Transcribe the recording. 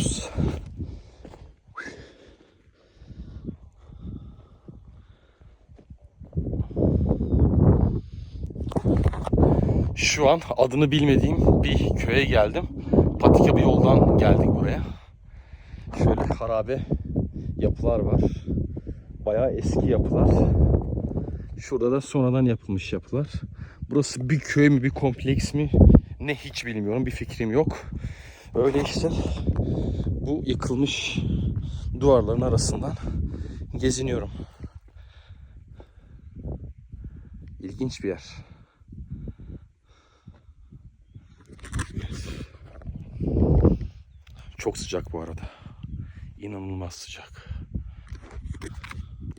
gidiyoruz. Şu an adını bilmediğim bir köye geldim. Patika bir yoldan geldik buraya. Şöyle harabe yapılar var. Bayağı eski yapılar. Şurada da sonradan yapılmış yapılar. Burası bir köy mü bir kompleks mi ne hiç bilmiyorum bir fikrim yok. Öyle işte bu yıkılmış duvarların arasından geziniyorum. İlginç bir yer. Çok sıcak bu arada. İnanılmaz sıcak.